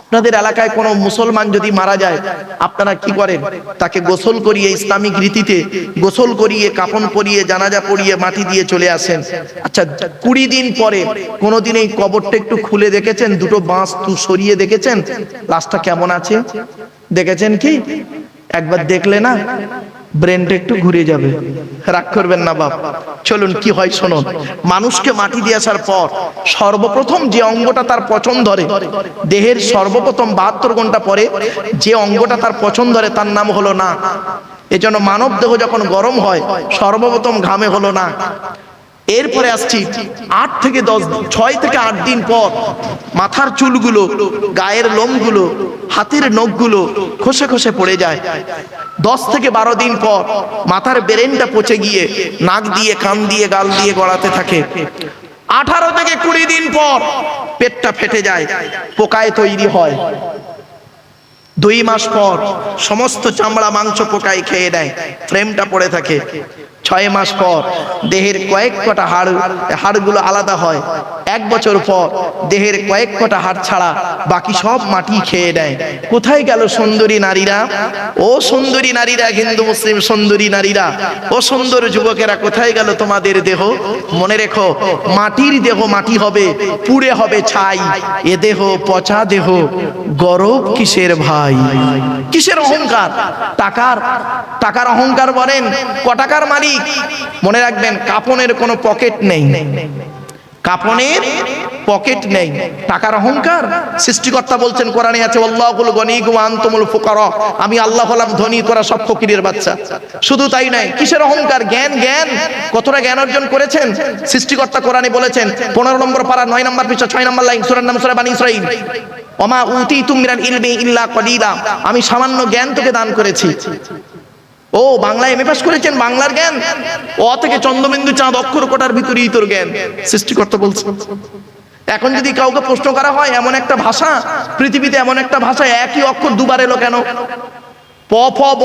আপনাদের এলাকায় কোনো মুসলমান যদি মারা যায়, আপনারা কি করেন? তাকে গোসল করিয়ে ইসলামিক রীতিতে গোসল করিয়ে কাপন পরিয়ে, জানাজা পরিয়ে মাটি দিয়ে চলে আসেন। আচ্ছা কুড়ি দিন পরে কোনোদিন এই কবরটা একটু খুলে দেখেছেন? দুটো বাঁশ তু সরিয়ে দেখেছেন? লাশটা কেমন আছে? দেখেছেন কি? একবার দেখলে না? ব্রেনটা একটু ঘুরে যাবে। রাগ করবেন না বাপ। চলুন, কি হয় শুনুন। মানুষকে মাটি দিয়ে আসার পর সর্বপ্রথম যে অঙ্গটা তার পছন্দ ধরে, দেহের সর্বপ্রথম বাহাত্তর ঘণ্টা পরে যে অঙ্গটা তার পছন্দ ধরে, তার নাম হলো না। এজন্য মানব দেহ যখন গরম হয়, সর্বপ্রথম ঘামে হলো না। এরপরে আসছি আট থেকে দশ, ছয় থেকে আট দিন পর মাথার চুলগুলো, গায়ের লোমগুলো, হাতের নখগুলো খসে খসে পড়ে যায়। দশ থেকে বারো দিন পর মাথার বেরেনটা পচে গিয়ে নাক দিয়ে, কান দিয়ে, গাল দিয়ে গড়াতে থাকে। আঠারো থেকে কুড়ি দিন পর পেটটা ফেটে যায়, পোকায় তৈরি হয়। দুই মাস পর সমস্ত চামড়া, মাংস পোকায় খেয়ে দেয় ফ্রেমটা পড়ে থাকে। ছয় মাস পর দেহের কয়েক কটা হাড়, হাড়গুলো আলাদা হয়। এক বছর পর দেহের কয়েক কটা হাড় ছাড়া বাকি সব মাটি খেয়ে নেয়। কোথায় গেল সুন্দরী নারীরা? ও সুন্দরী নারীরা, হিন্দু, মুসলিম সুন্দরী নারীরা, ও সুন্দর যুবকেরা, কোথায় গেল তোমাদের দেহ? মনে রেখো, মাটির দেহ মাটি হবে, পুড়ে হবে ছাই। এ দেহ পচা দেহ, গরব কিসের ভাই? কিসের অহংকার? টাকার টাকার অহংকার বলেন। ক টাকার মালিক? মনে রাখবেন, কাপনের কোনো পকেট নেই। কাপনের পকেট নেই। টাকার অহংকার? সৃষ্টিকর্তা বলছেন, কোরআনে আছে, আল্লাহুল ওয়া আনতুমুল ফুকারা আমি আল্লাহ হলাম ধনী করা সব ফকিরের বাচ্চা। শুধু তাই নয়, কিসের অহংকার? জ্ঞান জ্ঞান। কতটা জ্ঞান অর্জন করেছেন? সৃষ্টিকর্তা কোরআনে বলেছেন, পনেরো নম্বর পারা, নয় নম্বর পৃষ্ঠা, ছয় নম্বর লাইন, সূরার নাম, সূরা বানী ইসরাঈল। ওমা উতিতুম মিনাল ইলমি ইল্লা কলিলা আমি সামান্য জ্ঞান তোকে দান করেছি। ও, বাংলায় এমএ পাস করেছেন বাংলার জ্ঞান? অ থেকে চন্দ্রবিন্দু চাঁদ অক্ষর কোটার ভিতরেই তোর জ্ঞান। সৃষ্টিকর্তা বলছে। এখন যদি কাউকে প্রশ্ন করা হয়, এমন একটা ভাষা, পৃথিবীতে এমন একটা ভাষা, একই অক্ষর দুবার এলো কেন? প, ফ, ব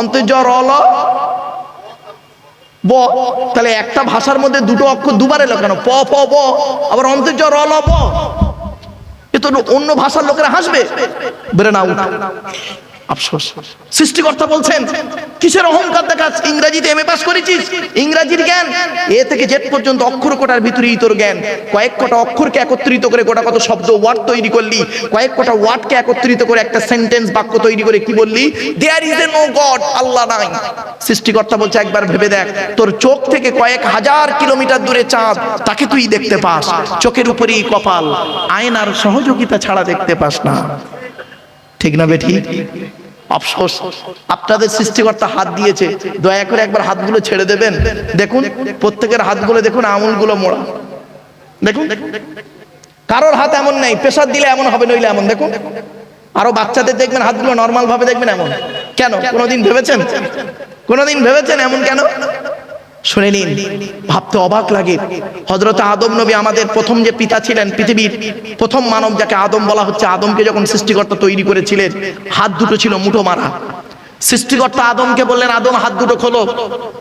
অন্তর্জ র, ল। ব, তাহলে একটা ভাষার মধ্যে দুটো অক্ষর দুবার এলো কেন? প, ফ, ব, আবার অন্তর্জ র, ল, ব। এ তো অন্য ভাষার লোকেরা হাসবে। বেরে না, উঠ। আফসোস। সৃষ্টিকর্তা বলছেন, কিসের অহংকার দেখাস ইংরেজিতে এমএ পাস করেছিস? ইংরেজির জ্ঞান? এ থেকে জেড পর্যন্ত অক্ষর কোটার ভিতরেই তোর জ্ঞান। কয়েক কটা অক্ষরকে একত্রিত করে গোটা কত শব্দ ওয়ার্ড তৈরি করলি? কয়েক কটা ওয়ার্ডকে একত্রিত করে একটা সেন্টেন্স বাক্য তৈরি করে কি বললি? There is a no God Allah নাই। সৃষ্টিকর্তা বলছে, একবার ভেবে দেখ, তোর চোখ থেকে কয়েক হাজার কিলোমিটার দূরে চাঁদ, তাকে তুই দেখতে পাস। চোখের উপরেই কপাল, আয়নার সহযোগিতা ছাড়া দেখতে পাস না। ঠিক না বেঠি আফসোস। আপনাদের সৃষ্টিকর্তা হাত দিয়েছে। দয়া করে একবার হাতগুলো ছেড়ে দেবেন। দেখুন, প্রত্যেকের হাতগুলো দেখুন আঙুলগুলো মোড়া। দেখুন। কারোর হাত এমন নেই। প্রেশার দিলে এমন হবে, নইলে এমন। দেখুন। আরও বাচ্চাদের দেখবেন, হাতগুলো নর্মাল ভাবে দেখবেন এমন। কেন? কোনোদিন ভেবেছেন? কোনোদিন ভেবেছেন এমন কেন? শুনে নিন, ভাবতে অবাক লাগে। হজরত আদম নবী আমাদের প্রথম যে পিতা ছিলেন পৃথিবীর, প্রথম মানব যাকে আদম বলা হচ্ছে, আদমকে যখন সৃষ্টিকর্তা তৈরি করেছিলেন, হাত দুটো ছিল মুঠো মারা। সৃষ্টিকর্তা আদমকে বললেন, আদম হাত দুটো খোলো।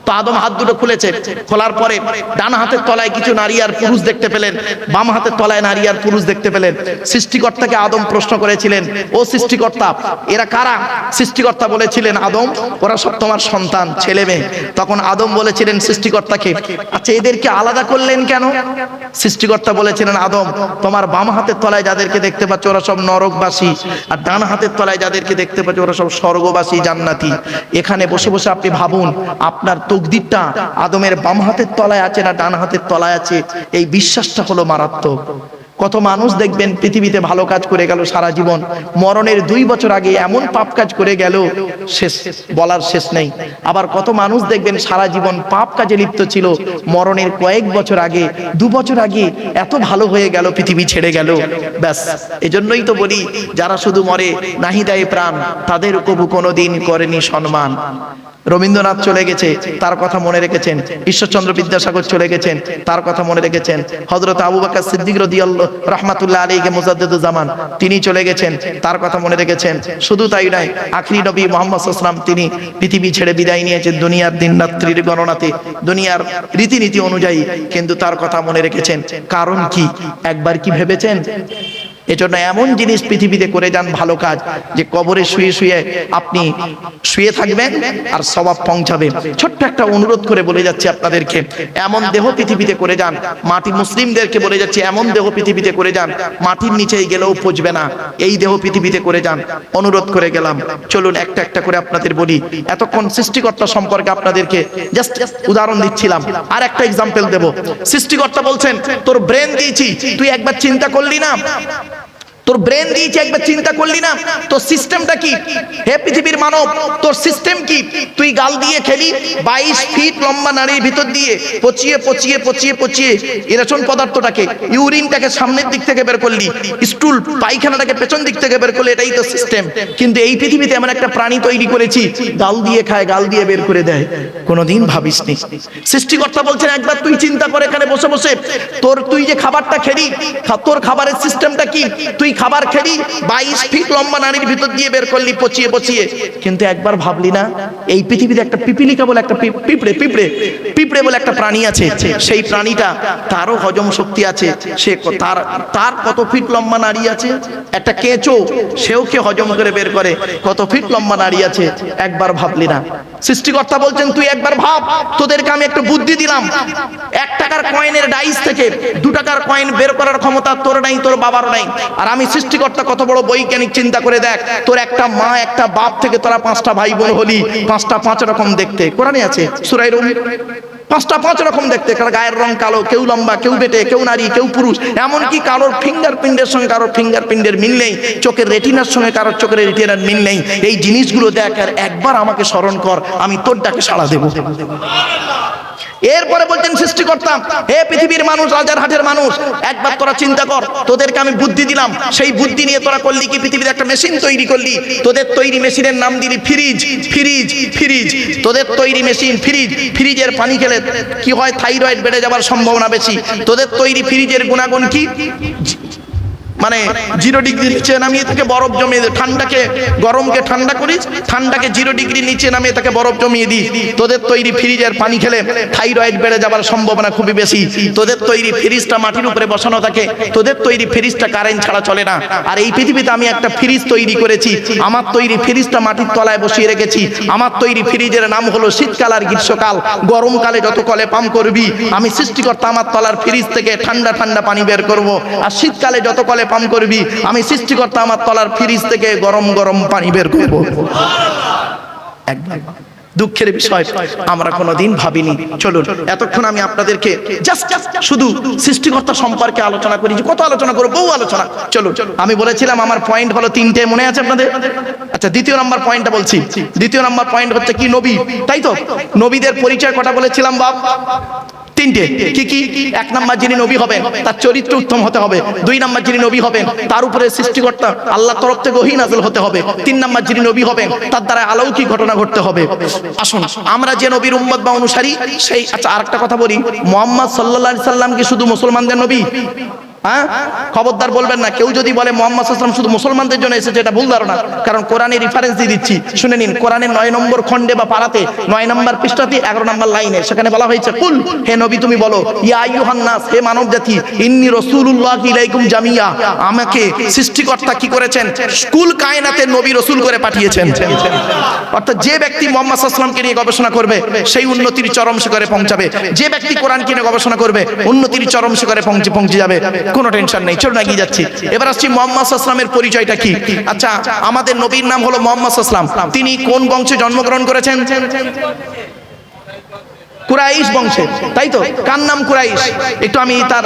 তো আদম হাত দুটো খুলেছে। খোলার পরে ডান হাতের তলায় কিছু নারী আর পুরুষ দেখতে পেলেন, বাম হাতের তলায় নারী আর পুরুষ দেখতে পেলেন। সৃষ্টিকর্তাকে আদম প্রশ্ন করেছিলেন, ও সৃষ্টিকর্তা, এরা কারা? সৃষ্টিকর্তা বলেছিলেন, আদম, ওরা সব তোমার সন্তান, ছেলে মেয়ে। তখন আদম বলেছিলেন সৃষ্টিকর্তাকে আচ্ছা এদেরকে আলাদা করলেন কেন? সৃষ্টিকর্তা বলেছিলেন, আদম, তোমার বাম হাতের তলায় যাদেরকে দেখতে পাচ্ছ, ওরা সব নরকবাসী। আর ডান হাতের তলায় যাদেরকে দেখতে পাচ্ছ, ওরা সব স্বর্গবাসী, জান্নাতি। এখানে বসে বসে আপনি ভাবুন, আপনার তকদিরটা আদমের বাম হাতের তলায় আছে না ডান হাতের তলায় আছে? এই বিশ্বাসটা হলো মারাত্মক। কত মানুষ দেখবেন পৃথিবীতে ভালো কাজ করে গেল সারা জীবন। মরণের দুই বছর আগে এমন পাপ কাজ করে গেল, শেষ, বলার শেষ নেই। আবার কত মানুষ দেখবেন সারা জীবন পাপ কাজে লিপ্ত ছিল, মরণের কয়েক বছর আগে, দু বছর আগে এত ভালো হয়ে গেল, পৃথিবী ছেড়ে গেল। ব্যাস, এজন্যই তো বলি, যারা শুধু মরে, নাহি দেয় প্রাণ, তাদের কবু কোনোদিন করেনি সম্মান। রবীন্দ্রনাথ চলে গেছে, তার কথা মনে রেখেছেন, ঈশ্বরচন্দ্র বিদ্যাসাগর চলে গেছেন, তার কথা মনে রেখেছেন হজরত আবু বাকর সিদ্দিক রদিয়াল্লাহ, রহমাতুল্লাহ আলীকে মুজাদ্দুজ্জামান তিনি চলে গেছেন, তার কথা মনে রেখেছেন, শুধু তাই নয়, আখরি নবী মোহাম্মদ ইসলাম তিনি পৃথিবী ছেড়ে বিদায় নিয়েছেন দুনিয়ার দিন রাত্রির গণনাতে, দুনিয়ার রীতিনীতি অনুযায়ী, কিন্তু তার কথা মনে রেখেছেন, কারণ কি, একবার কি ভেবেছেন? এজন্য এমন জিনিস পৃথিবীতে করে যান ভালো কাজ, যে কবরে শুয়ে শুয়ে আপনি শুয়ে থাকবেন আর স্বভাব পৌঁছাবে ছোট্ট একটা অনুরোধ করে বলে যাচ্ছি আপনাদেরকে, এমন দেহ পৃথিবীতে করে যান, মাটি মুসলিমদেরকে বলে যাচ্ছি, এমন দেহ পৃথিবীতে করে যান, মাটির নিচেই গেলেও পচবে না, এই দেহ পৃথিবীতে করে যান। অনুরোধ করে গেলাম, চলুন একটা একটা করে আপনাদের বলি, এতক্ষণ সৃষ্টিকর্তা সম্পর্কে আপনাদেরকে জাস্ট উদাহরণ দিচ্ছিলাম, আর একটা এক্সাম্পল দেব। সৃষ্টিকর্তা বলছেন, তোর ব্রেন দিয়েছি, তুই একবার চিন্তা করলি না? তোর ব্রেন দিয়েছে একবার চিন্তা করলি না? তোর সিস্টেমটা কি? হে পৃথিবীর মানব, তোর সিস্টেম কি? তুই গাল দিয়ে খেলি বাইশ ফিট লম্বা নারীর ভিতর দিয়ে পচিয়ে পচিয়ে পচিয়ে পচিয়ে এরচন পদার্থটাকে, ইউরিনটাকে সামনের দিক থেকে বের করলি, স্টুল পায়খানাটাকে পেছন দিক থেকে বের করলি, এটাই তো সিস্টেম কিন্তু এই পৃথিবীতে এমন একটা প্রাণী তৈরি করেছি, গাল দিয়ে খায়, গাল দিয়ে বের করে দেয়। কোনোদিন ভাবিসনি। সৃষ্টিকর্তা বলছেন, একবার তুই চিন্তা করে এখানে বসে বসে। তোর, তুই যে খাবারটা খেলি তোর খাবারের সিস্টেমটা কি? তুই খাবার খেলি বাইশ ফিট লম্বা নারীর ভিতর দিয়ে বের করলি, পচিয়ে পচিয়ে। কিন্তু একবার ভাবলি না, এই পৃথিবীতে একটা পিপিলিকা বলে একটা পিঁপড়ে পিঁপড়ে পিঁপড়ে বলে একটা প্রাণী আছে। সেই প্রাণীটা তারও হজম শক্তি আছে। সে তার তার কত ফিট লম্বা নারী আছে? একটা কেঁচো, সেও কে হজম করে বের করে? কত ফিট লম্বা নারী আছে? একবার ভাবলি না। সৃষ্টিকর্তা বলছেন, তুই একবার ভাব, তোদেরকে আমি একটু বুদ্ধি দিলাম। এক টাকার কয়েনের ডাইস থেকে দু টাকার কয়েন বের করার ক্ষমতা তোর নাই, তোর বাবারও নাই। আর আমি সৃষ্টিকর্তা, কত বড় বৈজ্ঞানিক, চিন্তা করে দেখ, তোর একটা মা, একটা বাপ থেকে তোরা পাঁচটা ভাই বোন হলি, পাঁচটা পাঁচ রকম দেখতে। কোরআনে আছে সুরাই রুম। পাঁচটা, পাঁচ রকম দেখতে, কারণ গায়ের রং কালো, কেউ লম্বা, কেউ বেটে, কেউ নারী, কেউ পুরুষ। এমনকি কারোর ফিঙ্গারপ্রিন্টের সঙ্গে কারোর ফিঙ্গারপ্রিন্টের মিল নেই, চোখের রেটিনার সঙ্গে কারোর চোখের রেটিনার মিল নেই। এই জিনিসগুলো দেখ আর একবার আমাকে স্মরণ কর, আমি তোর ডাকে সাড়া দেবো। এরপরে বলছেন সৃষ্টি করতাম হে পৃথিবীর মানুষ, রাজার হাটের মানুষ, একবার তোরা চিন্তা কর, তোদেরকে আমি বুদ্ধি দিলাম। সেই বুদ্ধি নিয়ে তোরা করলি কি? পৃথিবীর একটা মেশিন তৈরি করলি। তোদের তৈরি মেশিনের নাম দিলি ফ্রিজ ফ্রিজ ফ্রিজ। তোদের তৈরি মেশিন, ফ্রিজ, ফ্রিজের পানি খেলে কি হয়? থাইরয়েড বেড়ে যাওয়ার সম্ভাবনা বেশি। তোদের তৈরি ফ্রিজের গুণাগুণ কি? মানে জিরো ডিগ্রি নিচে নামিয়ে তাকে বরফ জমিয়ে দিই ঠান্ডাকে, গরমকে ঠান্ডা করিস, ঠান্ডাকে জিরো ডিগ্রি নিচে নামিয়ে তাকে বরফ জমিয়ে দিই তোদের তৈরি ফ্রিজের পানি খেলে থাইরয়েড বেড়ে যাবার সম্ভাবনা খুবই বেশি। তোদের তৈরি ফ্রিজটা মাটির উপরে বসানো থাকে। তোদের তৈরি ফ্রিজটা কারেন্ট ছাড়া চলে না। আর এই পৃথিবীতে আমি একটা ফ্রিজ তৈরি করেছি। আমার তৈরি ফ্রিজটা মাটির তলায় বসিয়ে রেখেছি। আমার তৈরি ফ্রিজের নাম হলো শীতকাল আর গ্রীষ্মকাল। গরমকালে যত কলে পাম্প করবি, আমি সৃষ্টিকর্তা আমার তলার ফ্রিজ থেকে ঠান্ডা ঠান্ডা পানি বের করব। আর শীতকালে যত কলে পাম্প করবি, আমি সৃষ্টিকর্তা আমার তলার ফ্রিজ থেকে গরম গরম পানি বের করব। দুঃখের বিষয়, আমরা কোনোদিন ভাবিনি। চলুন, এতক্ষণ আমি আপনাদেরকে জাস্ট শুধু সৃষ্টিকর্তা সম্পর্কে আলোচনা করি কত আলোচনা করব, বহু আলোচনা। চলুন, আমি বলেছিলাম, আমার পয়েন্ট হলো তিনটে, মনে আছে আপনাদের? আচ্ছা দ্বিতীয় নাম্বার পয়েন্টটা বলছি। দ্বিতীয় নাম্বার পয়েন্ট হচ্ছে কি নবী? তাই তো? নবীদের পরিচয় কটা বলেছিলাম বাপ? তিনটে। কি কি? এক নাম্বার যিনি নবী হবেন, তার চরিত্র উত্তম হতে হবে। দুই নাম্বার যিনি নবী হবেন, তার উপরে সৃষ্টিকর্তা আল্লাহ তরফ থেকে ওহী হতে হবে। তিন নাম্বার যিনি নবী হবেন, তার দ্বারা আলৌকিক ঘটনা ঘটতে হবে। আসুন, আমরা যে নবীর উম্মত বা অনুসারী, সেই আচ্ছা আরেকটা কথা বলি। মোহাম্মদ সাল্লাল্লাহু আলাইহি সাল্লাম কি শুধু মুসলমানদের নবী? হ্যাঁ? খবরদার বলবেন না। কেউ যদি বলে মোহাম্মদ সাল্লাম শুধু মুসলমানদের জন্য এসেছে, এটা ভুল ধারণা। কারণ কোরআনে রেফারেন্স দিয়ে দিচ্ছি। শুনে নিন, কোরআনের নয় নম্বর খণ্ডে বা পাড়াতে, নয় নম্বর পৃষ্ঠাতে এগারো নম্বর লাইনে, সেখানে বলা হয়েছে, কুল, হে নবী, তুমি বলো, ইয়া হে মানব জাতি, ইন্নি ইলাইকুম জামিয়া। আমাকে সৃষ্টিকর্তা কি করেছেন? স্কুল কায়নাতের নবী রসুল করে পাঠিয়েছেন। অর্থাৎ যে ব্যক্তি মোহাম্মদ সাল্লামকে নিয়ে গবেষণা করবে, সেই উন্নতির চরম শিখরে পৌঁছাবে। যে ব্যক্তি কোরআনকে নিয়ে গবেষণা করবে, উন্নতির চরম শিখরে পৌঁছে পৌঁছে যাবে। কোনো টেনশন নেই চলুন এগিয়ে যাচ্ছি। এবার আসছি মোহাম্মদ আসলামের পরিচয়টা কি? আচ্ছা আমাদের নবীর নাম হলো মোহাম্মদ আসলাম তিনি কোন বংশে জন্মগ্রহণ করেছেন? কুরাইশ বংশে তাই তো? কার নাম কুরাইশ? একটু আমি তার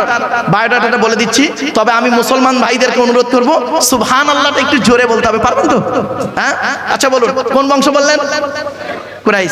বায়োডাটাটা বলে দিচ্ছি। তবে আমি মুসলমান ভাইদেরকে অনুরোধ করব সুবহান আল্লাহটা একটু জোরে বলতে হবে পারবেন তো? হ্যাঁ? আচ্ছা বলুন কোন বংশ বললেন? কুরাইশ।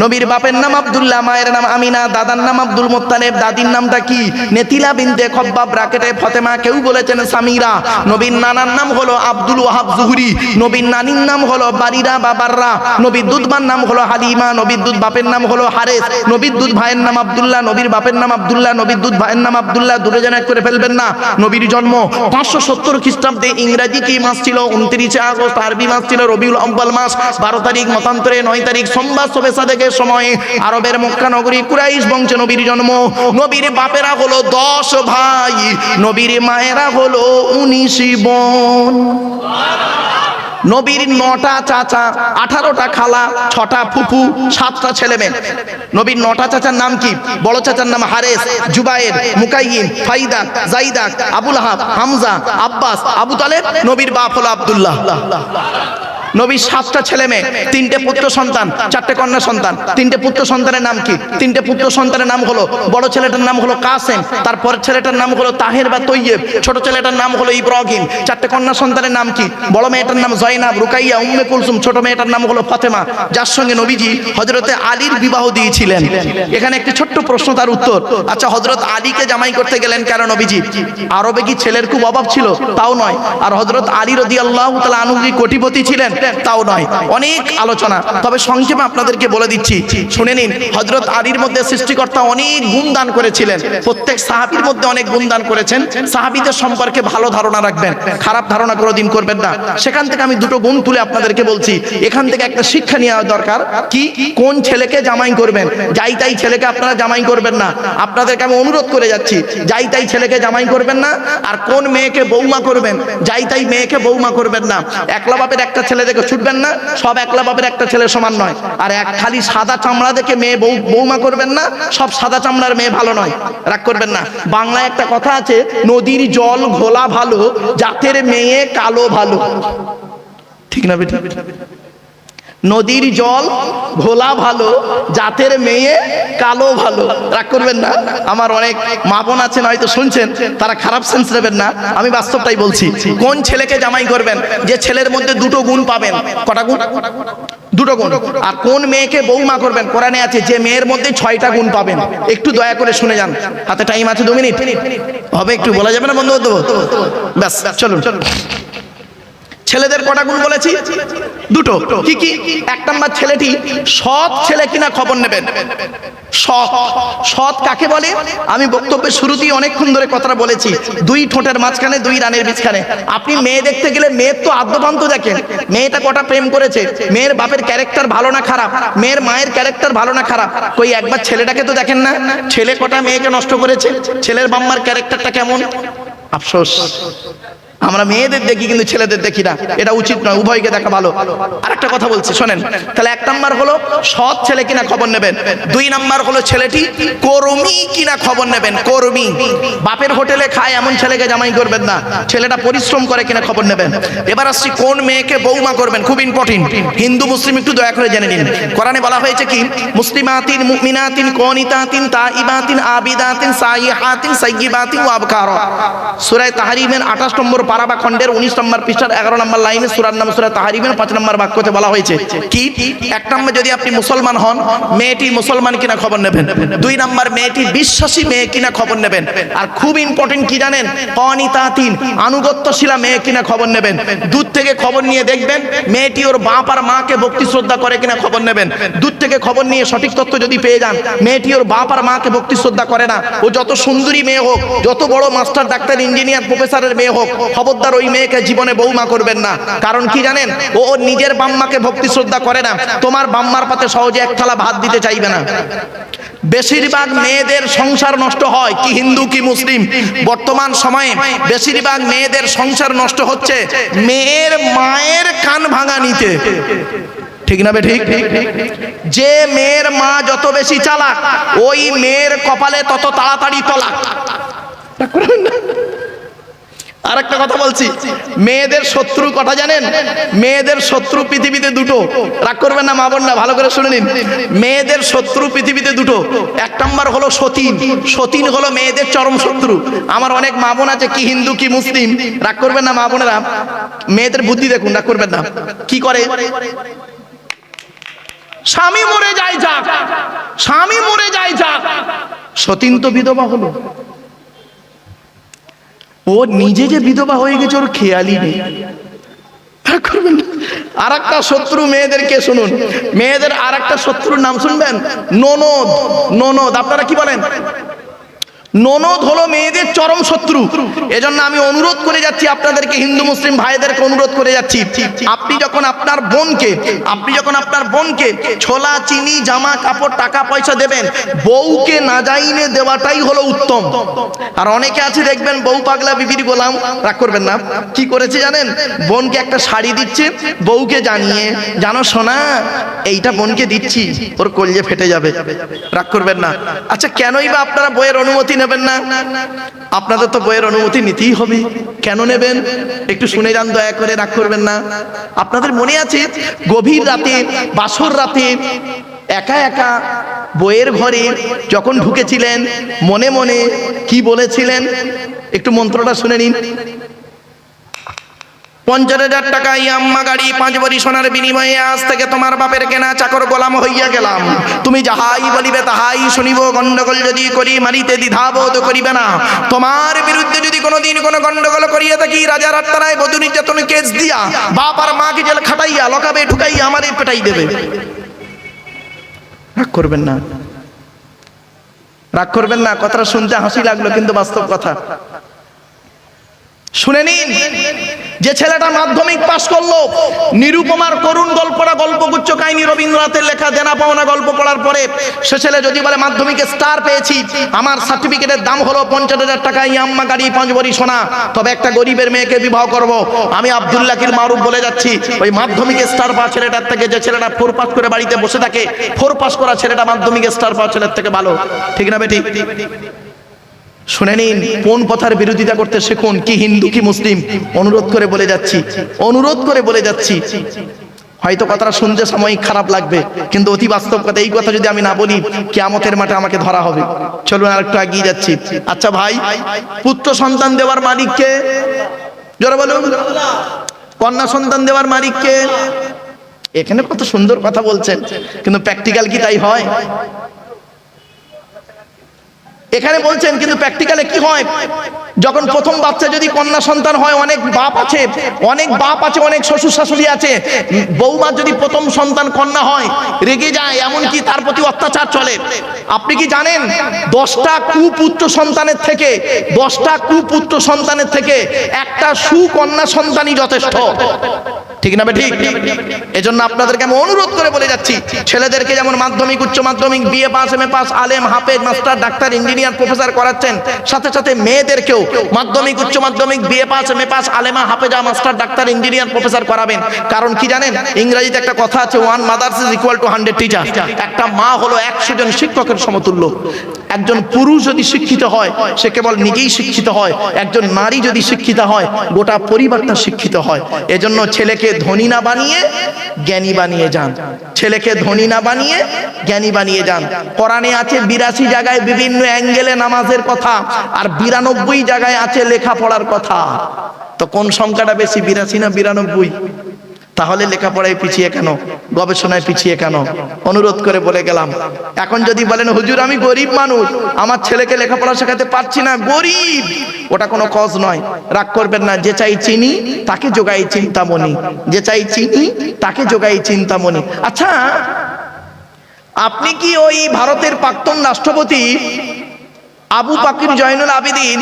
নবীর বাপের নাম আব্দুল্লাহ, মায়ের নাম আমিনা, দাদার নাম আব্দুল মোত্তালেব, দাদির নামটা কি? নেতিলা বিনতে খব্বাব ব্রাকেটে ফতেমা, কেউ বলেছেন সামিরা। নবীর নানার নাম হলো আব্দুল ওয়াহাব জুহরি। নবীর নানির নাম হলো বারিরা বা বাররা। নবীর দুধবার নাম হলো হালিমা, নবীর দুধ বাপের নাম হলো হারেস। নবীর দুধ ভাইয়ের নাম আব্দুল্লাহ, নবীর বাপের নাম আব্দুল্লাহ, নবীর দুধ ভাইয়ের নাম আব্দুল্লাহ, দূরে যেন করে ফেলবেন না। নবীর জন্ম পাঁচশো সত্তর খ্রিস্টাব্দে ইংরাজি কি মাস ছিল? উনত্রিশে আগস্ট, আরবি মাস ছিল, রবিউল আব্বাল মাস। বারো তারিখ মতান্তরে, নয় তারিখ সোমবার শোভে সাদেকের সময় আরবের মক্কা নগরী কুরাইশ বংশে নবীর জন্ম। নবীর বাপেরা হলো দশ ভাই, নবীর মায়েরা হলো উনিশ বোন। নবীর নটা চাচা, আঠারোটা খালা, ছটা ফুফু, সাতটা ছেলে মেয়ে নবীর নটা চাচার নাম কি? বড় চাচার নাম Hares, Zubair Mukaim Faida, Zaida, Abul Hab Hamza, Abbas, Abu Talib, নবীর বাপ হলো আব্দুল্লাহ। নবীর সাতটা ছেলে মেয়ে, তিনটে পুত্র সন্তান, চারটে কন্যা সন্তান। তিনটে পুত্র সন্তানের নাম কি? তিনটে পুত্র সন্তানের নাম হলো বড় ছেলেটার নাম হলো কাসেম তারপর ছেলেটার নাম হলো তাহের বা তৈয়েব, ছোট ছেলেটার নাম হলো ইব্রাহিম, চারটে কন্যা সন্তানের নাম কি? বড় মেয়েটার নাম জয়নাব, রুকাইয়া, উম্মে কুলসুম, ছোট মেয়েটার নাম হলো ফাতেমা। যার সঙ্গে নবীজি হজরতে আলীর বিবাহ দিয়েছিলেন। এখানে একটি ছোট্ট প্রশ্ন তার উত্তর। আচ্ছা হজরত আলীকে জামাই করতে গেলেন কেন নবীজি? আরবে কি ছেলের খুব অভাব ছিল? তাও নয়। আর হজরত আলী রদি আল্লাহ তালা আনু কি কোটিপতি ছিলেন? তাও নয়। অনেক আলোচনা। তবে সংক্ষেপে আপনাদেরকে বলে দিচ্ছি, শুনে নিন হজরত আলীর মধ্যে সৃষ্টিকর্তা অনেক গুণ দান করেছিলেন। প্রত্যেক সাহাবির মধ্যে অনেক গুণ দান করেছেন। সাহাবিদের সম্পর্কে ভালো ধারণা রাখবেন, খারাপ ধারণা কোনোদিন করবেন না। সেখান থেকে আমি দুটো গুণ তুলে আপনাদেরকে বলছি। এখান থেকে একটা শিক্ষা নেওয়া দরকার, কি? কোন ছেলেকে জামাই করবেন? যাই তাই ছেলেকে আপনারা জামাই করবেন না। আপনাদেরকে আমি অনুরোধ করে যাচ্ছি, যাই তাই ছেলেকে জামাই করবেন না। আর কোন মেয়েকে বৌমা করবেন? যাই তাই মেয়েকে বৌমা করবেন না। একলা বাপের একটা ছেলে দেখে ছুটবেন না, সব একলা বাপের একটা ছেলে সমান নয়। আর এক খালি সাদা চামড়া দেখে মেয়ে বউ বৌমা করবেন না, সব সাদা চামড়ার মেয়ে ভালো নয়। রাগ করবেন না। বাংলায় একটা কথা আছে, নদীর জল ঘোলা ভালো, জাতের মেয়ে কালো ভালো। ঠিক না বেটি নদীর জল ঘোলা ভালো, জাতের মেয়ে কালো ভালো। রাগ করবেন না, আমার অনেক মা বোন আছেন হয়তো শুনছেন, তারা খারাপ সেন্স নেবেন না, আমি বাস্তবটাই বলছি। কোন ছেলেকে জামাই করবেন? যে ছেলের মধ্যে দুটো গুণ পাবেন। কটা গুণ? দুটো গুণ। আর কোন মেয়েকে বৌমা করবেন? কোরআনে আছে, যে মেয়ের মধ্যে ছয়টা গুণ পাবেন। একটু দয়া করে শুনে যান। হাতে টাইম আছে দু মিনিট। হবে একটু, বলা যাবে না বন্ধু ব্যাস চলুন চলুন। ছেলেদের কটা গুণ বলেছি? দুটো। কি কি? এক নাম্বার ছেলেটি সৎ ছেলে কিনা খবর নেবেন? সৎ। সৎ কাকে বলে? আমি বক্তব্যের শুরুতেই অনেকক্ষণ ধরে কথাটা বলেছি। দুই ঠোঁটের মাঝখানে, দুই রানের মাঝখানে আপনি মেয়ে দেখতে গেলে মেয়ের তো আদ্যপান্ত দেখেন। মেয়েটা কটা প্রেম করেছে? মেয়ের বাপের ক্যারেক্টার ভালো না খারাপ? মেয়ের মায়ের ক্যারেক্টার ভালো না খারাপ? কই একবার ছেলেটাকে তো দেখেন না? ছেলে কটা মেয়েকে নষ্ট করেছে? ছেলের বাম্মার ক্যারেক্টারটা কেমন? আফসোস। আমরা মেয়েদের দেখি কিন্তু ছেলেদের দেখি না। এটা উচিত নয়, উভয়কে দেখা ভালো। আরেকটা কথা বলছি, শোনেন। তাহলে এক নাম্বার হলো, সৎ ছেলে কিনা খবর নেবেন। দুই নাম্বার হলো ছেলেটি কর্মী কিনা খবর নেবেন, কর্মী। বাপের হোটেলে খায়, এমন ছেলেকে জামাই করবেন না। ছেলেটা পরিশ্রম করে কিনা খবর নেবেন। এবার আসছি, কোন মেয়েকে বৌমা করবেন? খুব ইম্পর্টেন্ট হিন্দু, মুসলিম, একটু দয়া করে জেনে নিন। কোরআনে বলা হয়েছে কি? মুসলিমাতিন, মুমিনাতিন, কনিতাতিন, তাইবাতিন, আবিদাতিন, সাইহাতিন সাইয়িবাতিন ওয়া আবকারা। সূরা তাহরিমের 28 নম্বর পারা বা খণ্ডের 19 নম্বর পৃষ্ঠার 11 নম্বর লাইনে সূরার নাম সূরা তাহরিমের 5 নম্বর বাক্যতে বলা হয়েছে, কি? এক নম্বর যদি আপনি মুসলমান হন, মেয়েটি মুসলমান কিনা খবর নেবেন? দুই নম্বর, মেয়েটি বিশ্বাসী মেয়ে কিনা খবর নেবেন? আর খুব ইম্পর্টেন্ট কি জানেন? কনিতাতিন আনুগত্যশীলা মেয়ে কিনা খবর নেবেন? দূর থেকে খবর নিয়ে দেখবেন, মেয়েটি ওর বাপ আর মাকে ভক্তি শ্রদ্ধা করে কিনা খবর নেবেন। দূর থেকে খবর নিয়ে সঠিক তথ্য যদি পেয়ে যান, মেয়েটি ওর বাপ আর মাকে ভক্তি শ্রদ্ধা করে না। ও যত সুন্দরী মেয়ে হোক, যত বড় মাস্টার ডাক্তার ইঞ্জিনিয়ার প্রফেসরের মেয়ে হোক খবরদার ওই মেয়েকে জীবনে বৌমা করবেন না। কারণ কি জানেন? ও ওর নিজের বাম্মাকে ভক্তি শ্রদ্ধা করে না। তোমার বাম্মার পাতে সহজে এক থালা ভাত দিতে চাইবে না। বেশিরভাগ মেয়েদের সংসার নষ্ট হয়, কি হিন্দু, কি মুসলিম। বর্তমান সময়ে বেশিরভাগ মেয়েদের সংসার নষ্ট হচ্ছে মেয়ের মায়ের কান ভাঙা নিতে ঠিক না ঠিক? যে মেয়ের মা যত বেশি চালাক, ওই মেয়ের কপালে তত তাড়াতাড়ি তলাক। আর একটা কথা বলছি। মেয়েদের শত্রু কথা জানেন? মেয়েদের শত্রু পৃথিবীতে দুটো। রাগ করবেন না, মা বোন না, ভালো করে শুনে নিন। মেয়েদের শত্রু পৃথিবীতে দুটো। এক নম্বর হলো সতীন। সতীন হলো মেয়েদের চরম শত্রু। আমার অনেক মা বোন আছে, কি হিন্দু, কি মুসলিম। রাগ করবেন না, মা বোনেরা। মেয়েদের বুদ্ধি দেখুন, রাগ করবেন না। কি করে? স্বামী মরে যায় যাক। স্বামী মরে যায় যাক। সতীন তো বিধবা হলো। ও নিজে যে বিধবা হয়ে গেছে, ওর খেয়ালই নেই। আর একটা শত্রু মেয়েদেরকে শুনুন। মেয়েদের আর একটা শত্রুর নাম শুনবেন? ননদ। ননদ। আপনারা কি বলেন? ননদ হলো মেয়েদের চরম শত্রু। এজন্য আমি অনুরোধ করে যাচ্ছি আপনাদেরকে, হিন্দু, মুসলিম ভাইদেরকে অনুরোধ করে যাচ্ছি। আপনি যখন আপনার বোনকে, আপনি যখন আপনার বোনকে ছোলা, চিনি, জামা, কাপড়, টাকা, পয়সা দেবেন, বউকে না যাইনে দেওয়াটাই হলো উত্তম। আর অনেকে আছে, দেখবেন বউ পাগলা, বিবির গোলাম, রাগ করবেন না। কি করেছে জানেন? বোনকে একটা শাড়ি দিচ্ছে, বউকে জানিয়ে, জানো শোনা এইটা বোনকে দিচ্ছি, ওর কলজে ফেটে যাবে। রাগ করবেন না। আচ্ছা কেনই বা আপনারা বইয়ের অনুমতি নেবেন না? আপনাদের তো বইয়ের অনুমতি নিতেই হবে। কেন নেবেন? একটু শুনে যান, দয়া করে, রাগ করবেন না। আপনাদের মনে আছে, গভীর রাতে, বাসর রাতে একা একা বইয়ের ঘরে যখন ঢুকেছিলেন, মনে মনে কি বলেছিলেন? একটু মন্ত্রটা শুনে নিন। পঞ্চাশ হাজার টাকা ইয়াম্মা গাড়ি পাঁচ বড়ি সোনার বিনিময়ে আজ থেকে তোমার বাপের কেনা চাকর গোলাম হইয়া গেলাম। তুমি যাহাই বলিবে তাহাই শুনিব গন্ডগোল যদি করি মারিতে দ্বিধাবোধ করিবে না। তোমার বিরুদ্ধে যদি কোনোদিন কোনো গন্ডগোল করিয়া থাকি, রাজার আত্মারায় বধূ নির্যাতন কেস দিয়া, বাপ আর মাকে জেল খাটাইয়া লকাবে ঢুকাইয়া আমারে পেটাই দেবে। রাগ করবেন না। রাগ করবেন না, কথাটা শুনতে হাসি লাগল, কিন্তু বাস্তব কথা। শুনে নিন, যে ছেলেটা মাধ্যমিক পাশ করল, নিরুপমার করুণ গল্পটা গল্পগুচ্ছ কাহিনী রবীন্দ্রনাথের লেখা দেনা পাওনা গল্প পড়ার পরে সে ছেলে যদি বলে মাধ্যমিকে স্টার পেয়েছি, আমার সার্টিফিকেটের দাম হলো পঞ্চাশ হাজার টাকা ইয়াম্মা গাড়ি পাঁচ বড়ি সোনা। তবে একটা গরিবের মেয়েকে বিবাহ করব। আমি আবদুল্লাকির মারুফ বলে যাচ্ছি, ওই মাধ্যমিকে স্টার পাওয়া ছেলেটার থেকে যে ছেলেটা ফোর পাস করে বাড়িতে বসে থাকে ফোর পাস করা ছেলেটা মাধ্যমিকে স্টার পাওয়া ছেলের থেকে ভালো। ঠিক না বেটি? শুনে নিন, কোন কথার বিরোধিতা করতে শেখুন? কি হিন্দু, কি মুসলিম? অনুরোধ করে বলে যাচ্ছি, অনুরোধ করে বলে যাচ্ছি। হয়তো কথাটা শুনতে সাময়িক খারাপ লাগবে, কিন্তু অতি বাস্তব কথা এই কথা যদি আমি না বলি, কেয়ামতের মাঠে আমাকে ধরা হবে। চলুন আর একটু এগিয়ে যাচ্ছি। আচ্ছা ভাই, পুত্র সন্তান দেওয়ার মালিককে জোরে বলুন। কন্যা সন্তান দেওয়ার মালিককে এখানে কত সুন্দর কথা বলছেন, কিন্তু প্র্যাকটিক্যাল কি তাই হয়? এখানে বলছেন, কিন্তু প্র্যাকটিক্যালে কি হয়? যখন প্রথম বাচ্চা যদি কন্যা সন্তান হয়, অনেক বাপ আছে, অনেক বাপ আছে, অনেক শ্বশুর শাশুড়ি আছে। বৌমার যদি প্রথম সন্তান কন্যা হয়, রেগে যায়, এমনকি তার প্রতি অত্যাচার চলে। আপনি কি জানেন, দশটা কুপুত্র সন্তানের থেকে, দশটা কুপুত্র সন্তানের থেকে একটা সুকন্যা সন্তানই যথেষ্ট। ঠিক না ঠিক? এজন্য আপনাদেরকে আমি অনুরোধ করে বলে যাচ্ছি, ছেলেদেরকে যেমন মাধ্যমিক, উচ্চ মাধ্যমিক BA pass M A pass আলেম, হাফেজ, মাস্টার, ডাক্তার, ইঞ্জিনিয়ার প্রফেসর করাচ্ছেন। সাথে সাথে মেয়েদেরকেও মাধ্যমিক, উচ্চ মাধ্যমিক, বিএ পাস এম পাস, আলেমা, হাফেজা, মাস্টার, ডাক্তার, ইঞ্জিনিয়ার, প্রফেসর করাবেন। কারণ কি জানেন? ইংরেজিতে একটা কথা আছে one mothers is equal to hundred teacher একটা মা হলো একশো জন শিক্ষকের সমতুল্য। একজন পুরুষ যদি শিক্ষিত হয়, সে কেবল নিজেই শিক্ষিত হয়। একজন নারী যদি শিক্ষিত হয়, গোটা পরিবারটা শিক্ষিত হয়। এজন্য ছেলেকে ধনী না বানিয়ে জ্ঞানী বানিয়ে যান। ছেলেকে ধনী না বানিয়ে জ্ঞানী বানিয়ে যান। কোরআনে আছে, বিরাশি জায়গায় বিভিন্ন অ্যাঙ্গেলে নামাজের কথা আর বিরানব্বই জায়গায় আছে লেখাপড়ার কথা। তো কোন সংখ্যাটা বেশি, বিরাশি না বিরানব্বই? তাহলে লেখাপড়ায় পিছিয়ে কেন? গবেষণায় পিছিয়ে কেন? অনুরোধ করে বলে গেলাম। এখন যদি বলেন, হুজুর, আমি গরিব মানুষ, আমার ছেলেকে লেখাপড়া শেখাতে পারছি না, গরিব! ওটা কোনো কজ নয়। রাগ করবেন না, যে চাই চিনি, তাকে যোগাই চিন্তামণি। যে চাই চিনি, তাকে যোগাই চিন্তামণি। আচ্ছা আপনি কি ওই ভারতের প্রাক্তন রাষ্ট্রপতি আবু পাকির জয়নুল আবিদিন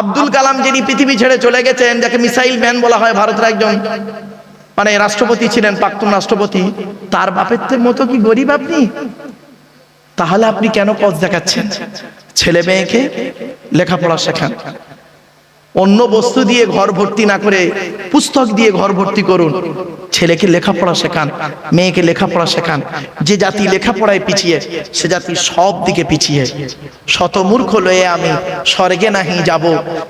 আব্দুল কালাম যিনি পৃথিবী ছেড়ে চলে গেছেন, যাকে মিসাইল ম্যান বলা হয় ভারতের একজন মানে রাষ্ট্রপতি ছিলেন, প্রাক্তন রাষ্ট্রপতি, তার বাপের মতো কি গরিব আপনি? তাহলে আপনি কেন পথ দেখাচ্ছেন? ছেলে মেয়েকে লেখাপড়া শেখান। অন্য বস্তু দিয়ে ঘর ভর্তি না করে পুস্তক দিয়ে ঘর ভর্তি করুন। ছেলেকে লেখাপড়া শেখান, মেয়েকে লেখাপড়া শেখান। যে জাতি লেখাপড়ায় পিছিয়ে, সে জাতি সব দিকে পিছিয়ে। শতমূর্খ লয়ে আমি স্বর্গে নাহি যাব।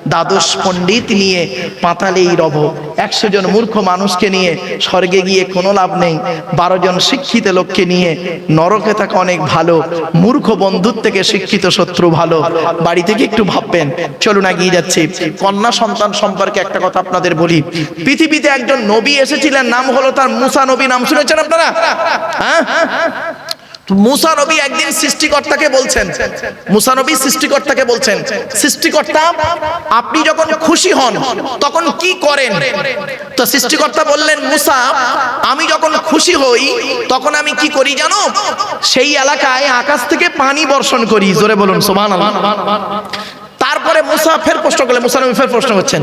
দ্বাদশ পণ্ডিত নিয়ে পাতালেই রব। একশো জন মূর্খ মানুষকে নিয়ে স্বর্গে গিয়ে কোনো লাভ নেই। বারো জন শিক্ষিত লোককে নিয়ে নরকে থাকা অনেক ভালো। মূর্খ বন্ধুর থেকে শিক্ষিত শত্রু ভালো। বাড়ি থেকে একটু ভাববেন, চলুন এগিয়ে যাচ্ছি। কন্যা সন্তান সম্পর্কে একটা কথা আপনাদের বলি। পৃথিবীতে একজন নবী এসেছিলেন, নাম হলো তার মুসা নবী। নাম শুনেছেন আপনারা? হ্যাঁ? একদিন সৃষ্টিকর্তাকে বলছেন, মুসা সৃষ্টিকর্তাকে বলছেন, সৃষ্টিকর্তা, আপনি যখন খুশি হন, তখন কি করেন? তো সৃষ্টিকর্তা বললেন, মুসা, আমি যখন খুশি হই, তখন আমি কি করি জানো? সেই এলাকায় আকাশ থেকে পানি বর্ষণ করি। জোরে বলুন সোমান তারপরে মুসা ফের প্রশ্ন করলেন, মুসা নবী ফের প্রশ্ন করছেন।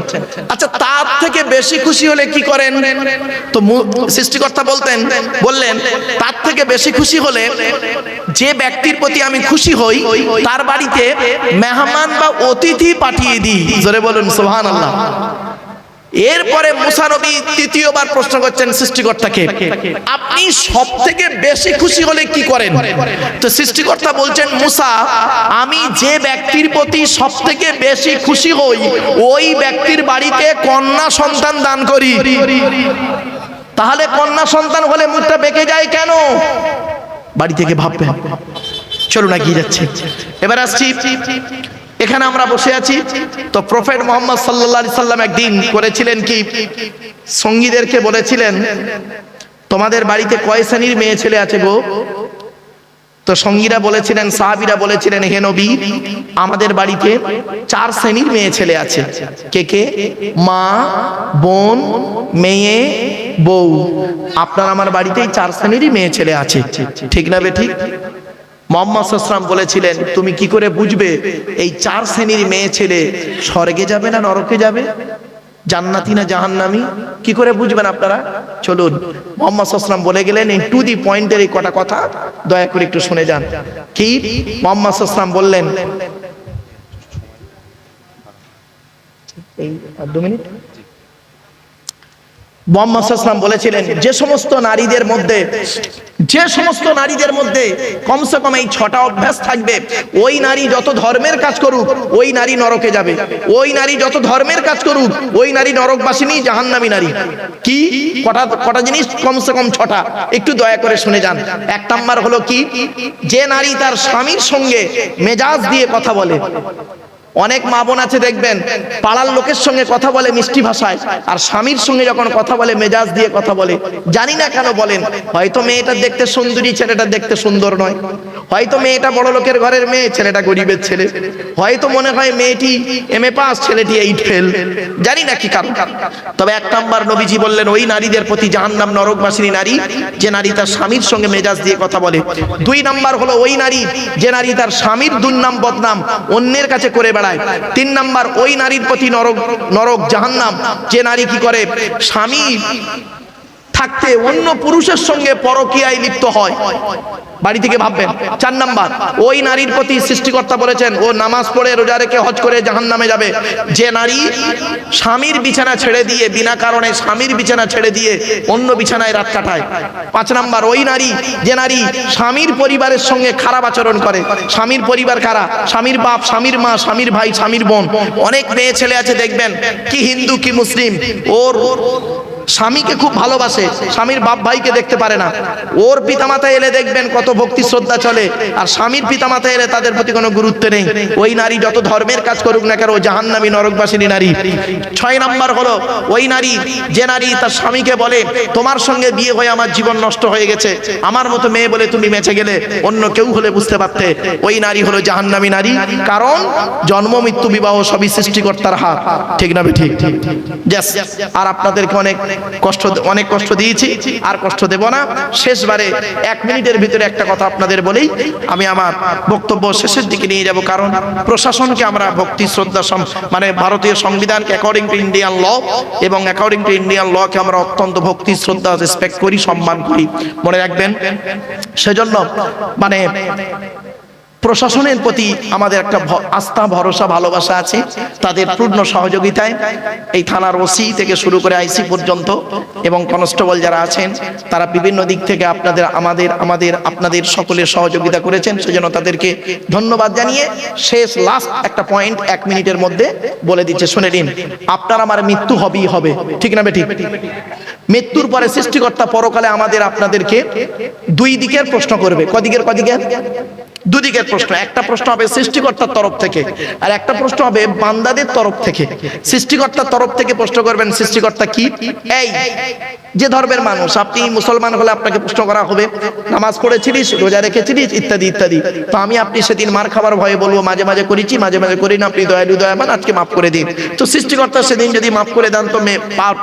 আচ্ছা তার থেকে বেশি খুশি হলে কি করেন? তো সৃষ্টিকর্তা বলতেন, বললেন, তার থেকে বেশি খুশি হলে যে ব্যক্তির প্রতি আমি খুশি হই, তার বাড়িতে মেহমান বা অতিথি পাঠিয়ে দিই। জোরে বলুন সোহান আল্লাহ এরপরে মুসা নবী তৃতীয়বার প্রশ্ন করছেন সৃষ্টিকর্তাকে, আপনি সব থেকে বেশি খুশি হলে কি করেন? তো সৃষ্টিকর্তা বলছেন, মুসা, আমি যে ব্যক্তির প্রতি সব থেকে বেশি খুশি হই, ওই ব্যক্তির বাড়িতে কন্যা সন্তান দান করি। তাহলে কন্যা সন্তান হলে মুখটা বেঁকে যায় কেন? বাড়ি থেকে ভাববেন। চলুন না গিয়ে যাচ্ছে। এবার আসছি এখানে আমরা বসে আছি। তো প্রফেট মোহাম্মদ আলাইহি সাল্লাম একদিন করেছিলেন কি? সঙ্গীদেরকে বলেছিলেন, তোমাদের বাড়িতে কয় শ্রেণির মেয়ে ছেলে আছে গো? তো সঙ্গীরা বলেছিলেন, সাহাবিরা বলেছিলেন, হে নবী, আমাদের বাড়িতে চার শ্রেণির মেয়ে ছেলে আছে। কে কে? মা, বোন, মেয়ে, বউ। আপনার আমার বাড়িতেই চার শ্রেণীরই মেয়ে ছেলে আছে। ঠিক না বে ঠিক? মোহাম্মদ বলেছিলেন, তুমি কি করে বুঝবে? এই চার শ্রেণির মেয়ে ছেলে স্বর্গে যাবে না নরকে যাবে? জান্নাতি না জাহান্নামি? কি করে বুঝবেন আপনারা? চলুন, মোহাম্মদ সাল্লাম বলে গেলেন, এই টু দি পয়েন্টের এই কটা কথা দয়া করে একটু শুনে যান। কি? মোহাম্মদ বললেন, এই দু মিনিট। মোহাম্মদ বলেছিলেন, যে সমস্ত নারীদের মধ্যে, যে সমস্ত নারীদের মধ্যে কমসে কম এই ছটা অভ্যাস থাকবে, ওই নারী যত ধর্মের কাজ করুক, ওই নারী নরকে যাবে। ওই নারী যত ধর্মের কাজ করুক, ওই নারী নরকবাসিনী জাহান্নামী নারী। কি? কটা কটা জিনিস? কমসে কম ছটা। একটু দয়া করে শুনে যান। এক নাম্বার হলো কি? যে নারী তার স্বামীর সঙ্গে মেজাজ দিয়ে কথা বলে অনেক মা বোন আছে, দেখবেন, পাড়ার লোকের সঙ্গে কথা বলে মিষ্টি ভাষায়, আর স্বামীর সঙ্গে যখন কথা বলে, মেজাজ দিয়ে কথা বলে, জানি না কেন বলেন, হয়তো মেয়েটা দেখতে সুন্দরী, ছেলেটা দেখতে সুন্দর নয়। হয়তো মেয়েটা বড় লোকের ঘরের মেয়ে, ছেলেটা গরিবের ছেলে। হয়তো মনে হয় মেয়েটি এম এ পাস, ছেলেটি এইট ফেল জানি না কি কারণ। তবে এক নাম্বার নবীজি বললেন, ওই নারীদের প্রতি জাহান্নাম নরকবাসিনী নারী, যে নারী তার স্বামীর সঙ্গে মেজাজ দিয়ে কথা বলে। দুই নাম্বার হলো ওই নারী, যে নারী তার স্বামীর দুর্নাম বদনাম অন্যের কাছে করে বেড়ায়। তিন নাম্বার ওই নারীর প্রতি নরক নরক জাহান্নাম। যে নারী কি করে? স্বামী থাকতে অন্য পুরুষের সঙ্গে পরকীয়ায় লিপ্ত হয়। বাড়ি থেকে ভাববেন, চার নাম্বার, ওই নারীর প্রতি সৃষ্টিকর্তা বলেছেন, ও নামাজ পড়ে রোজা রেখে হজ করে জাহান নামে যাবে। যে নারী স্বামীর বিছানা ছেড়ে দিয়ে, বিনা কারণে স্বামীর বিছানা ছেড়ে দিয়ে অন্য বিছানায় রাত কাটায়। পাঁচ নাম্বার, ওই নারী, যে নারী স্বামীর পরিবারের সঙ্গে খারাপ আচরণ করে। স্বামীর পরিবার কারা? স্বামীর বাপ, স্বামীর মা, স্বামীর ভাই, স্বামীর বোন। অনেক মেয়ে ছেলে আছে, দেখবেন, কি হিন্দু, কি মুসলিম। ওর স্বামীকে খুব ভালোবাসে, স্বামীর বাপ ভাইকে দেখতে পারে না। ওর পিতামাতা এলে দেখবেন কত ভক্তি শ্রদ্ধা চলে, আর স্বামীর পিতামাতা এলে তাদের প্রতি কোনো গুরুত্ব নেই। ওই নারী যত ধর্মের কাজ করুক না কেন, ও জাহান্নামী নরকবাসিনী নারী। ছয় নাম্বার হলো, ওই নারী, যে নারী তার স্বামীকে বলে, তোমার সঙ্গে বিয়ে হয়ে আমার জীবন নষ্ট হয়ে গেছে। আমার মতো মেয়ে বলে তুমি বেঁচে গেলে অন্য কেউ হলে বুঝতে পারতে। ওই নারী হলো জাহান্নামী নারী, কারণ জন্ম, মৃত্যু, বিবাহ সবই সৃষ্টিকর্তার হাত। ঠিক না ঠিক আর আপনাদেরকে অনেক কষ্ট অনেক কষ্ট দিয়েছি, আর কষ্ট দেব না। শেষবারে এক মিনিটের ভিতরে একটা কথা আপনাদের বলেই আমি আমার বক্তব্য শেষের দিকে নিয়ে যাব। কারণ প্রশাসনকে আমরা ভক্তি, শ্রদ্ধা মানে ভারতীয় সংবিধানকে অ্যাকর্ডিং টু ইন্ডিয়ান ল এবং অ্যাকর্ডিং টু ইন্ডিয়ান লকে আমরা অত্যন্ত ভক্তি, শ্রদ্ধা রেসপেক্ট করি, সম্মান করি। মনে রাখবেন? সেজন্য মানে প্রশাসনের প্রতি আমাদের একটা আস্থা, ভরসা, ভালোবাসা আছে। তাদের পূর্ণ সহযোগিতায় এই থানার ওসি থেকে শুরু করে আইসি পর্যন্ত এবং কনস্টেবল যারা আছেন, তারা বিভিন্ন দিক থেকে আপনাদের, আমাদের আমাদের, আপনাদের সকলের সহযোগিতা করেছেন। সেজন্য তাদেরকে ধন্যবাদ জানিয়ে শেষ লাস্ট একটা পয়েন্ট এক মিনিটের মধ্যে বলে দিচ্ছে। শুনে নিন, আপনার আমার মৃত্যু হবেই হবে। ঠিক না বেঠিক? মৃত্যুর পরে সৃষ্টিকর্তা পরকালে আমাদের আপনাদেরকে দুই দিকের প্রশ্ন করবে। কদিকের কদিকের? দুদিকের প্রশ্ন, একটা প্রশ্ন হবে সৃষ্টিকর্তার তরফ থেকে, আর একটা প্রশ্ন হবে বান্দাদের তরফ থেকে। সৃষ্টিকর্তার তরফ থেকে প্রশ্ন করবেন, সৃষ্টিকর্তা কি? এই, যে ধর্মের মানুষ, আপনি মুসলমান হলে আপনাকে প্রশ্ন করা হবে, নামাজ পড়েছিলিস, রোজা রেখেছিলিস, ইত্যাদি ইত্যাদি। তো আমি আপনি সেদিন মার খাবার ভয়ে বলব, মাঝে মাঝে করেছি, মাঝে মাঝে করি না আপনি দয়ালু, দয়াবান, আজকে মাফ করে দিন। তো সৃষ্টিকর্তা সেদিন যদি মাফ করে দেন, তো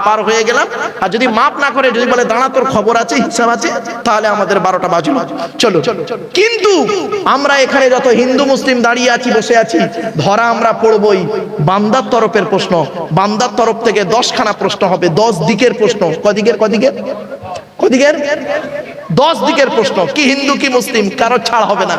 পার হয়ে গেলাম। আর যদি মাফ না করে, যদি বলে, দাঁড়া, তোর খবর আছে, হিসাব আছে, তাহলে আমাদের বারোটা বাজলো। চলো কিন্তু আমরা এখানে যত হিন্দু মুসলিম দাঁড়িয়ে আছি, বসে আছি, ধরা আমরা পড়বই। বান্দার তরফের প্রশ্ন, বান্দার তরফ থেকে দশখানা প্রশ্ন হবে, দশ দিকের প্রশ্ন। কদিকের কদিকের? কদিকের? দশ দিকের প্রশ্ন, কি হিন্দু, কি মুসলিম, কারও ছাড় হবে না।